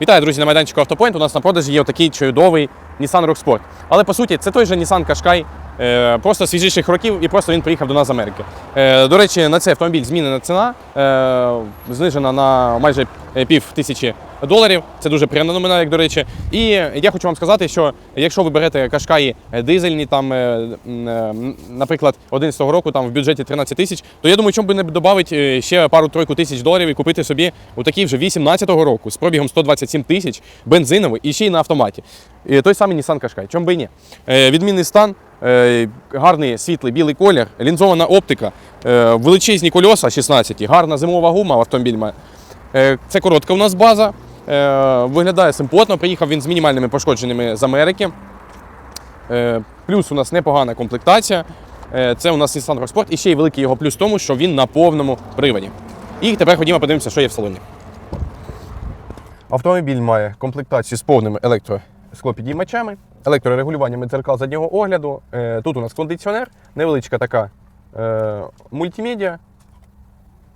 Вітаю, друзі, на майданчику Автопоінт. У нас на продажі є такий чудовий Nissan Rocksport. Але по суті, це той же Nissan Qashqai, просто свіжіших років, і просто він приїхав до нас з Америки. Е, до речі, на цей автомобіль змінена ціна, е, знижена на майже е, пів тисячі доларів. Це дуже приємна номина, як до речі. І я хочу вам сказати, що якщо ви берете Qashqai дизельні, там, е, е, наприклад, 11 року там в бюджеті 13 тисяч, то я думаю, чому би не додати ще пару-тройку тисяч доларів і купити собі отакий вже 18-го року з пробігом 127 тисяч, бензиновий і ще й на автоматі. Той самий Nissan Qashqai. Чому би і ні? Е, Відмінний стан, е, гарний світлий білий колір, лінзована оптика, е, величезні кольоса 16, гарна зимова гума в автомобіль має. Е, Це коротка у нас база. Е, Виглядає симпотно. Приїхав він з мінімальними пошкодженнями з Америки. Е, Плюс у нас непогана комплектація. Е, Це у нас Nissan Rocksport. І ще й великий його плюс в тому, що він на повному приводі. І тепер ходімо подивимося, що є в салоні. Автомобіль має комплектацію з повними електросклопідіймачами, електрорегулюваннями дзеркал заднього огляду. Е, Тут у нас кондиціонер, невеличка така е, мультимедіа.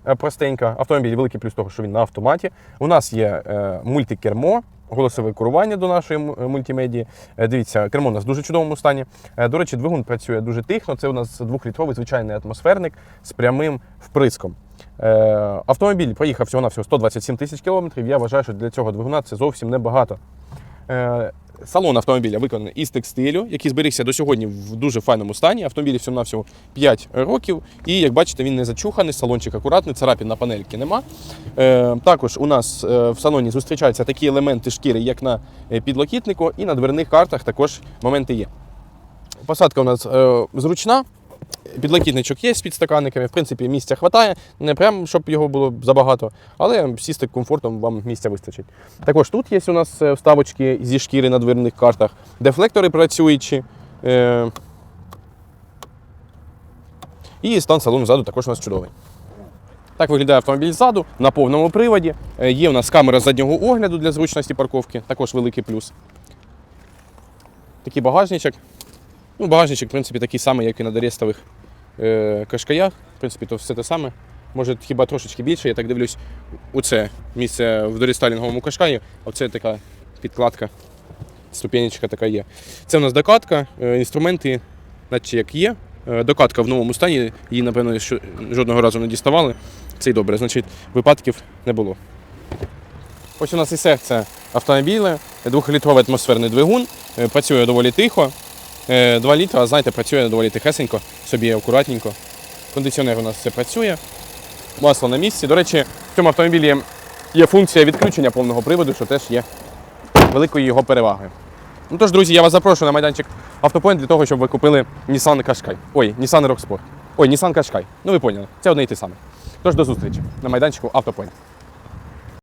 е, Простенька. Автомобіль великий плюс того, що він на автоматі. У нас є мультикермо, голосове керування до нашої мультимедії. Дивіться, кермо у нас в дуже чудовому стані. До речі, двигун працює дуже тихо. Це у нас двохлітровий звичайний атмосферник з прямим вприском. Автомобіль проїхав всього на всього 127 тисяч кілометрів. Я вважаю, що для цього двигуна це зовсім небагато. Салон автомобіля виконаний із текстилю, який зберігся до сьогодні в дуже файному стані. Автомобілі всього на всього 5 років. І як бачите, він не зачуханий, салончик акуратний, царапін на панельки нема. Е, також у нас е, в салоні зустрічаються такі елементи шкіри, як на е, підлокітнику, і на дверних картах також моменти є. Посадка у нас е, зручна. Підлокітничок є з підстаканниками, в принципі, місця вистачає. Не прям, щоб його було забагато, але сісти комфортом вам місця вистачить. Також тут є у нас е, вставочки зі шкіри на дверних картах, дефлектори працюючі. Е, і стан салону ззаду також у нас чудовий. Так виглядає автомобіль ззаду на повному приводі. Е, Є у нас камера заднього огляду для зручності парковки, також великий плюс. Такий багажничок. Ну, багажничок, в принципі, такий самий, як і на дорестових кашкаях. В принципі, то все те саме. Може, хіба трошечки більше, я так дивлюсь, оце місце в дорестайлінговому кашкаї, оце така підкладка, ступенечка така є. Це у нас докатка, е, інструменти, наче як є. Е, Докатка в новому стані, її, напевно, жодного разу не діставали. Це й добре, значить, випадків не було. Ось у нас і серце автомобіля, двохлітровий атмосферний двигун, е, працює доволі тихо. 2 літра, знаєте, працює доволі тихесенько, собі акуратненько. Кондиціонер у нас все працює. Масло на місці. До речі, в цьому автомобілі є функція відключення повного приводу, що теж є великою його перевагою. Ну тож, друзі, я вас запрошую на майданчик Автопоінт для того, щоб ви купили Nissan Qashqai. Ой, Nissan Rocksport. Ой, Nissan Qashqai. Ну ви поняли, це одне і те саме. Тож до зустрічі на майданчику Автопоінт.